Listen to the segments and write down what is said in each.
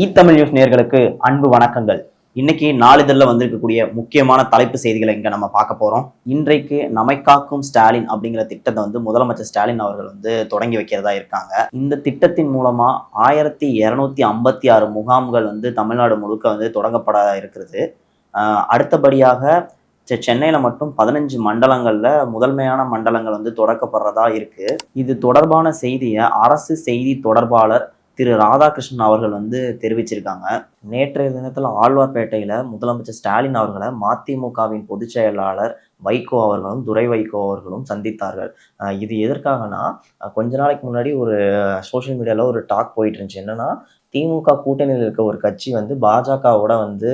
ஈ Tamil news நேர்களுக்கு அன்பு வணக்கங்கள். இன்னைக்கு நாளிதழில் வந்திருக்கக்கூடிய முக்கியமான தலைப்பு செய்திகளை இங்க நம்ம பார்க்க போறோம். இன்றைக்கு நம்மை காக்கும் ஸ்டாலின் அப்படிங்கிற திட்டத்தை வந்து முதலமைச்சர் ஸ்டாலின் அவர்கள் வந்து தொடங்கி வைக்கிறதா இருக்காங்க. இந்த திட்டத்தின் மூலமா ஆயிரத்தி இருநூத்தி ஐம்பத்தி ஆறு முகாம்கள் வந்து தமிழ்நாடு முழுக்க வந்து தொடங்கப்பட இருக்கிறது. ஆஹ் அடுத்தபடியாக செ- சென்னையில மட்டும் பதினஞ்சு மண்டலங்கள்ல முதன்மையான மண்டலங்கள் வந்து தொடக்கப்படுறதா இருக்கு. இது தொடர்பான செய்தியை அரசு செய்தி தொடர்பாளர் திரு ராதாகிருஷ்ணன் அவர்கள் வந்து தெரிவிச்சிருக்காங்க. நேற்றைய தினத்தில் ஆழ்வார்பேட்டையில முதலமைச்சர் ஸ்டாலின் அவர்களை மதிமுகவின் பொதுச் செயலாளர் வைகோ அவர்களும் துரை வைகோ அவர்களும் சந்தித்தார்கள். அஹ் இது எதற்காகனா கொஞ்ச நாளைக்கு முன்னாடி ஒரு சோஷியல் மீடியால ஒரு டாக் போயிட்டு இருந்துச்சு. என்னன்னா திமுக கூட்டணியில் இருக்க ஒரு கட்சி வந்து பாஜகவோட வந்து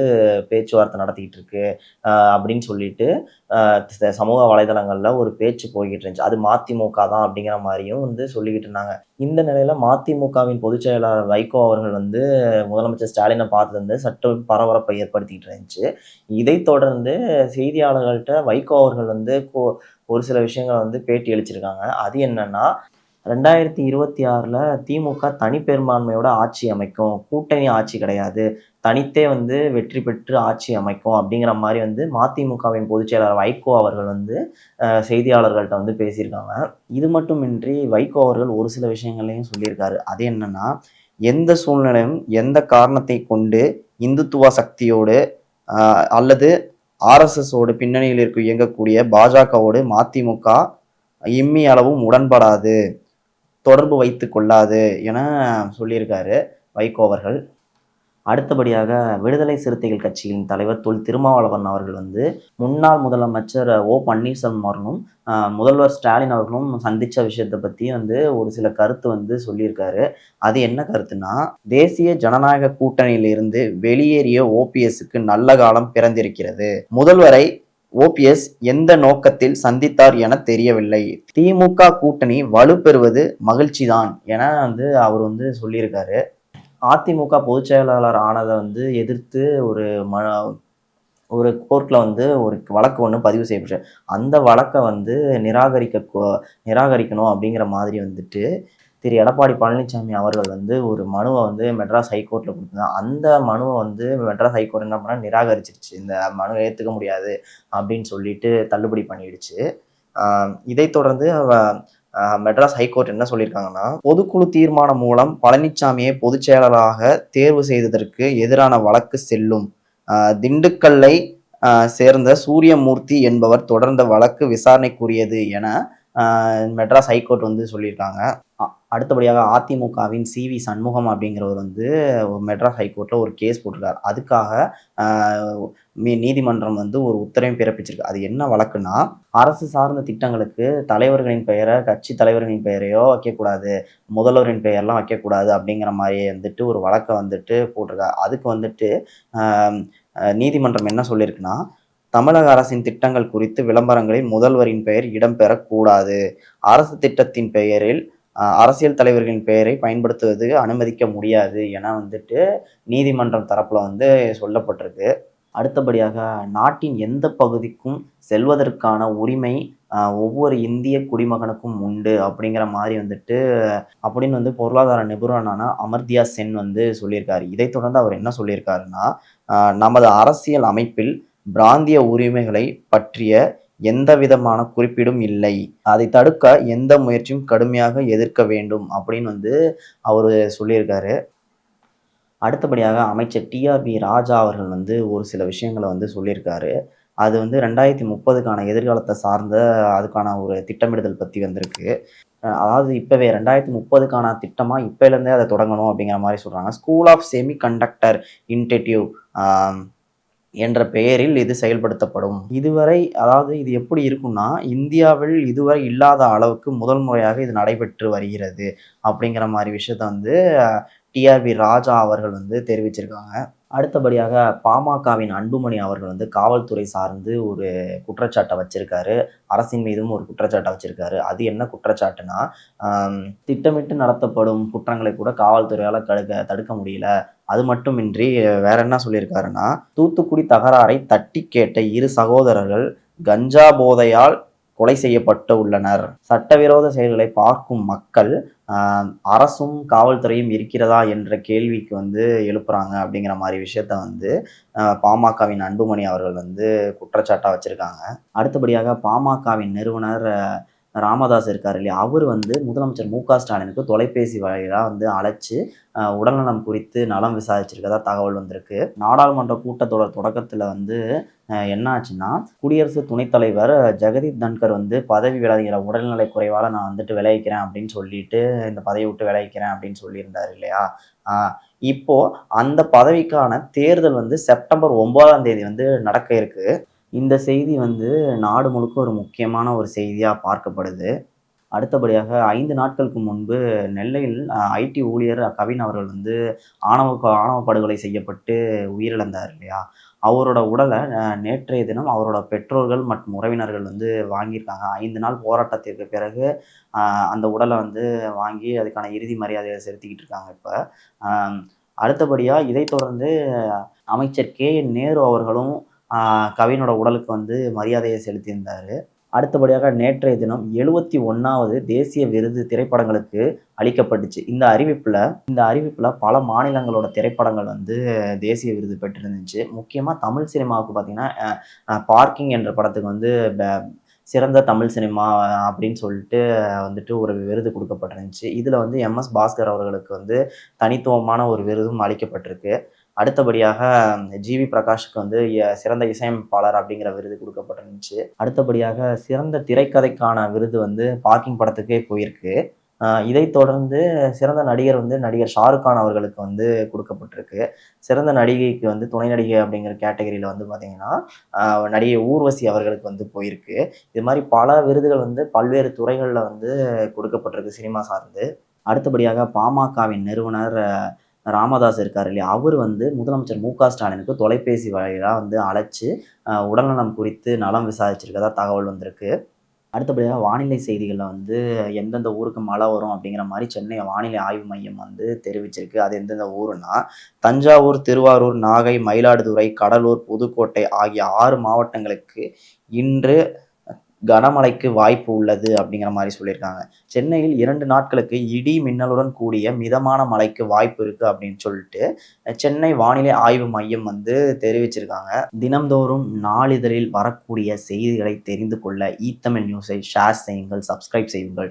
பேச்சுவார்த்தை நடத்திக்கிட்டு இருக்கு. அப்படின்னு சொல்லிட்டு ச- சமூக வலைதளங்கள்ல ஒரு பேச்சு போய்கிட்டு இருந்துச்சு. அது மதிமுக தான் அப்படிங்கிற மாதிரியும் வந்து சொல்லிக்கிட்டு இருந்தாங்க. இந்த நிலையில மதிமுகவின் பொதுச் செயலாளர் வைகோ அவர்கள் வந்து முதலமைச்சர் ஸ்டாலினை பார்த்து வந்து சற்று பரபரப்பை ஏற்படுத்திக்கிட்டு இருந்துச்சு. இதை தொடர்ந்து செய்தியாளர்கள்ட்ட வைகோ அவர்கள் வந்து ஒரு சில விஷயங்களை வந்து பேட்டி அளிச்சிருக்காங்க. அது என்னன்னா ரெண்டாயிரத்தி இருபத்தி ஆறில் திமுக தனிப்பெரும்பான்மையோட ஆட்சி அமைக்கும். கூட்டணி ஆட்சி கிடையாது. தனித்தே வந்து வெற்றி பெற்று ஆட்சி அமைக்கும் அப்படிங்கிற மாதிரி வந்து மதிமுகவின் பொதுச் செயலாளர் வைகோ அவர்கள் வந்து செய்தியாளர்கள்ட்ட வந்து பேசியிருக்காங்க. இது மட்டுமின்றி வைகோ அவர்கள் ஒரு சில விஷயங்களையும் சொல்லியிருக்காரு. அது என்னன்னா எந்த சூழ்நிலையும் எந்த காரணத்தை கொண்டு இந்துத்துவ சக்தியோடு அல்லது ஆர்எஸ்எஸோடு பின்னணியில் இருக்க இயங்கக்கூடிய பாஜகவோடு மதிமுக இம்மி அளவும் உடன்படாது. தொடர்பு வைத்து கொள்ளாது என சொல்லியிருக்காரு வைகோ அவர்கள். அடுத்தபடியாக விடுதலை சிறுத்தைகள் கட்சியின் தலைவர் தொல் திருமாவளவன் அவர்கள் வந்து முன்னாள் முதலமைச்சர் ஓ பன்னீர்செல்வம் அவர்களும் முதல்வர் ஸ்டாலின் அவர்களும் சந்தித்த விஷயத்தை பற்றி வந்து ஒரு சில கருத்து வந்து சொல்லியிருக்காரு. அது என்ன கருத்துனா தேசிய ஜனநாயக கூட்டணியிலிருந்து வெளியேறிய ஓபிஎஸ்க்கு நல்ல காலம் பிறந்திருக்கிறது. முதல்வரை ஓபிஎஸ் எந்த நோக்கத்தில் சந்தித்தார் என தெரியவில்லை. திமுக கூட்டணி வலுப்பெறுவது மகிழ்ச்சிதான் என வந்து அவர் வந்து சொல்லியிருக்காரு. அதிமுக பொதுச் செயலாளர் ஆனதை வந்து எதிர்த்து ஒரு ம ஒரு கோர்ட்டில் வந்து ஒரு வழக்கு ஒன்று பதிவு செய்யப்பட்டு அந்த வழக்கை வந்து நிராகரிக்க கோ- நிராகரிக்கணும் அப்படிங்கிற மாதிரி வந்துட்டு திரு எடப்பாடி பழனிசாமி அவர்கள் வந்து ஒரு மனுவை வந்து மெட்ராஸ் ஹைகோர்ட்டில் கொடுத்தாங்க அந்த மனுவை வந்து மெட்ராஸ் ஹைகோர்ட் என்ன பண்ணா நிராகரிச்சிருச்சு. இந்த மனுவை ஏற்றுக்க முடியாது அப்படின்னு சொல்லிட்டு தள்ளுபடி பண்ணிடுச்சு. இதை இதைத் தொடர்ந்து மெட்ராஸ் ஹைகோர்ட் என்ன சொல்லியிருக்காங்கன்னா பொதுக்குழு தீர்மானம் மூலம் பழனிசாமியை பொதுச் செயலராக தேர்வு செய்ததற்கு எதிரான வழக்கு செல்லும். திண்டுக்கல்லை சேர்ந்த சூரியமூர்த்தி என்பவர் தொடர்ந்த வழக்கு விசாரணைக்குரியது என மெட்ராஸ் ஹைகோர்ட் வந்து சொல்லியிருக்காங்க. அடுத்தபடியாக அதிமுகவின் சி வி சண்முகம் அப்படிங்கிறவர் வந்து மெட்ராஸ் ஹைகோர்ட்டில் ஒரு கேஸ் போட்டிருக்கார். அதுக்காக மீ- நீதிமன்றம் வந்து ஒரு உத்தரவையும் பிறப்பிச்சிருக்கு. அது என்ன வழக்குன்னா அரசு சார்ந்த திட்டங்களுக்கு தலைவர்களின் பெயரை கட்சி தலைவர்களின் பெயரையோ வைக்கக்கூடாது. முதல்வரின் பெயர்லாம் வைக்கக்கூடாது அப்படிங்கிற மாதிரி வந்துட்டு ஒரு வழக்கை வந்துட்டு போட்டிருக்காரு. அதுக்கு வந்துட்டு நீதிமன்றம் என்ன சொல்லியிருக்குன்னா தமிழக அரசின் திட்டங்கள் குறித்து விளம்பரங்களில் முதல்வரின் பெயர் இடம்பெறக்கூடாது. அரசு திட்டத்தின் பெயரில் அரசியல் தலைவர்களின் பெயரை பயன்படுத்துவது அனுமதிக்க முடியாது என வந்துட்டு நீதிமன்றம் தரப்பில் வந்து சொல்லப்பட்டிருக்கு. அடுத்தபடியாக நாட்டின் எந்த பகுதிக்கும் செல்வதற்கான உரிமை ஒவ்வொரு இந்திய குடிமகனுக்கும் உண்டு அப்படிங்கிற மாதிரி வந்துட்டு அப்படின்னு வந்து பொருளாதார நிபுணரான அமர்தியா சென் வந்து சொல்லியிருக்காரு. இதைத் தொடர்ந்து அவர் என்ன சொல்லியிருக்காருன்னா நமது அரசியல் அமைப்பில் பிராந்திய உரிமைகளை பற்றிய எந்த விதமான குறிப்பீடும் இல்லை. அதை தடுக்க எந்த முயற்சியும் கடுமையாக எதிர்க்க வேண்டும் அப்படின்னு வந்து அவர் சொல்லியிருக்காரு. அடுத்தபடியாக அமைச்சர் டிஆர்பி ராஜா அவர்கள் வந்து ஒரு சில விஷயங்களை வந்து சொல்லியிருக்காரு. அது வந்து ரெண்டாயிரத்தி முப்பதுக்கான எதிர்காலத்தை சார்ந்த அதுக்கான ஒரு திட்டமிடுதல் பற்றி வந்திருக்கு. அதாவது இப்போவே ரெண்டாயிரத்தி முப்பதுக்கான திட்டமாக இப்போலேருந்தே அதை தொடங்கணும் அப்படிங்கிற மாதிரி சொல்கிறாங்க ஸ்கூல் ஆஃப் செமி கண்டக்டர் இன்டெட்டிவ் என்ற பெயரில் இது செயல்படுத்தப்படும். இதுவரை அதாவது இது எப்படி இருக்கும்னா இந்தியாவில் இதுவரை இல்லாத அளவுக்கு முதல் முறையாக இது நடைபெற்று வருகிறது அப்படிங்கிற மாதிரி விஷயத்த வந்து டிஆர்பி ராஜா அவர்கள் வந்து தெரிவிச்சிருக்காங்க. அடுத்தபடியாக பாமகவின் அன்புமணி அவர்கள் வந்து காவல்துறை சார்ந்து ஒரு குற்றச்சாட்டை வச்சிருக்காரு. அரசின் மீதும் ஒரு குற்றச்சாட்டை வச்சிருக்காரு. அது என்ன குற்றச்சாட்டுனா திட்டமிட்டு நடத்தப்படும் குற்றங்களை கூட காவல்துறையால் தடுக்க தடுக்க முடியல. அது மட்டுமின்றி வேற என்ன சொல்லியிருக்காருன்னா தூத்துக்குடி தகராறை தட்டி கேட்ட இரு சகோதரர்கள் கஞ்சா போதையால் கொலை செய்யப்பட்டு உள்ளனர். சட்டவிரோத செயல்களை பார்க்கும் மக்கள் அரசும் காவல்துறையும் இருக்கிறதா என்ற கேள்விக்கு வந்து எழுப்புறாங்க அப்படிங்கிற மாதிரி விஷயத்த வந்து பாமகவின் அன்புமணி அவர்கள் வந்து குற்றச்சாட்டாக வச்சுருக்காங்க. அடுத்தபடியாக பாமகவின் நிறுவனர் ராமதாஸ் இருக்கார் இல்லையா? அவர் வந்து முதலமைச்சர் மு க ஸ்டாலினுக்கு தொலைபேசி வழியாக வந்து அழைச்சு உடல்நலம் குறித்து நலம் விசாரிச்சிருக்கதா தகவல் வந்திருக்கு. நாடாளுமன்ற கூட்டத்தொடர் தொடக்கத்தில் வந்து என்னாச்சுன்னா என்ன ஆச்சுன்னா குடியரசு துணைத் தலைவர் ஜெகதீப் தன்கர் வந்து பதவி விலகிற உடல்நிலை குறைவால் நான் வந்துட்டு விளைவிக்கிறேன் அப்படின்னு சொல்லிட்டு இந்த பதவியை விட்டு விளைவிக்கிறேன் அப்படின்னு சொல்லியிருந்தார் இல்லையா? இப்போ அந்த பதவிக்கான தேர்தல் வந்து செப்டம்பர் ஒன்பதாம் தேதி வந்து நடக்க இருக்கு. இந்த செய்தி வந்து நாடு முழுக்க ஒரு முக்கியமான ஒரு செய்தியாக பார்க்கப்படுது. அடுத்தபடியாக ஐந்து நாட்களுக்கு முன்பு நெல்லையில் ஐடி ஊழியர் கவின் அவர்கள் வந்து ஆணவ ஆணவ படுகொலை செய்யப்பட்டு உயிரிழந்தார் இல்லையா? அவரோட உடலை நேற்றைய தினம் அவரோட பெற்றோர்கள் மற்றும் உறவினர்கள் வந்து வாங்கியிருக்காங்க. ஐந்து நாள் போராட்டத்திற்கு பிறகு அந்த உடலை வந்து வாங்கி அதுக்கான இறுதி மரியாதையை செலுத்திக்கிட்டு இருக்காங்க இப்போ. அடுத்தபடியாக இதைத் தொடர்ந்து அமைச்சர் கே. என். நேரு அவர்களும் கவினோட உடலுக்கு வந்து மரியாதையை செலுத்தியிருந்தார். அடுத்தபடியாக நேற்றைய தினம் எழுபத்தி ஒன்றாவது தேசிய விருது திரைப்படங்களுக்கு அளிக்கப்பட்டுச்சு. இந்த அறிவிப்பில் இந்த அறிவிப்பில் பல மாநிலங்களோட திரைப்படங்கள் வந்து தேசிய விருது பெற்றிருந்துச்சு. முக்கியமாக தமிழ் சினிமாவுக்கு பார்த்திங்கன்னா பார்க்கிங் என்ற படத்துக்கு வந்து சிறந்த தமிழ் சினிமா அப்படின்னு சொல்லிட்டு வந்துட்டு ஒரு விருது கொடுக்கப்பட்டிருந்துச்சு. இதில் வந்து எம்எஸ் பாஸ்கர் அவர்களுக்கு வந்து தனித்துவமான ஒரு விருதும் அளிக்கப்பட்டிருக்கு. அடுத்தபடியாக ஜிவி பிரகாஷுக்கு வந்து சிறந்த இசையமைப்பாளர் அப்படிங்கிற விருது கொடுக்கப்பட்டிருந்துச்சு. அடுத்தபடியாக சிறந்த திரைக்கதைக்கான விருது வந்து பார்க்கிங் படத்துக்கே போயிருக்கு. இதை இதைத் தொடர்ந்து சிறந்த நடிகர் வந்து நடிகர் ஷாருக் கான் அவர்களுக்கு வந்து கொடுக்கப்பட்டிருக்கு. சிறந்த நடிகைக்கு வந்து துணை நடிகை அப்படிங்கிற கேட்டகரியில் வந்து பார்த்தீங்கன்னா நடிகை ஊர்வசி அவர்களுக்கு வந்து போயிருக்கு. இது மாதிரி பல விருதுகள் வந்து பல்வேறு துறைகளில் வந்து கொடுக்கப்பட்டிருக்கு சினிமா சார்ந்து. அடுத்தபடியாக பாமகவின் நிறுவனர் ராமதாஸ் இருக்கார் இல்லையா? அவர் வந்து முதலமைச்சர் மு க ஸ்டாலினுக்கு தொலைபேசி வழியாக வந்து அழைச்சு உடல்நலம் குறித்து நலம் விசாரிச்சிருக்கதா தகவல் வந்திருக்கு. அடுத்தபடியாக வானிலை செய்திகளில் வந்து எந்தெந்த ஊருக்கு மழை வரும் அப்படிங்கிற மாதிரி சென்னை வானிலை ஆய்வு மையம் வந்து தெரிவிச்சிருக்கு. அது எந்தெந்த ஊருன்னா தஞ்சாவூர் திருவாரூர் நாகை மயிலாடுதுறை கடலூர் புதுக்கோட்டை ஆகிய ஆறு மாவட்டங்களுக்கு இன்று கனமழைக்கு வாய்ப்பு உள்ளது அப்படிங்கிற மாதிரி சொல்லியிருக்காங்க. சென்னையில் இரண்டு நாட்களுக்கு இடி மின்னலுடன் கூடிய மிதமான மழைக்கு வாய்ப்பு இருக்கு அப்படின்னு சொல்லிட்டு சென்னை வானிலை ஆய்வு மையம் வந்து தெரிவிச்சிருக்காங்க. தினம்தோறும் நாளிதழில் வரக்கூடிய செய்திகளை தெரிந்து கொள்ள ஈ தமிழ் நியூஸை ஷேர் செய்யுங்கள் சப்ஸ்கிரைப் செய்யுங்கள்.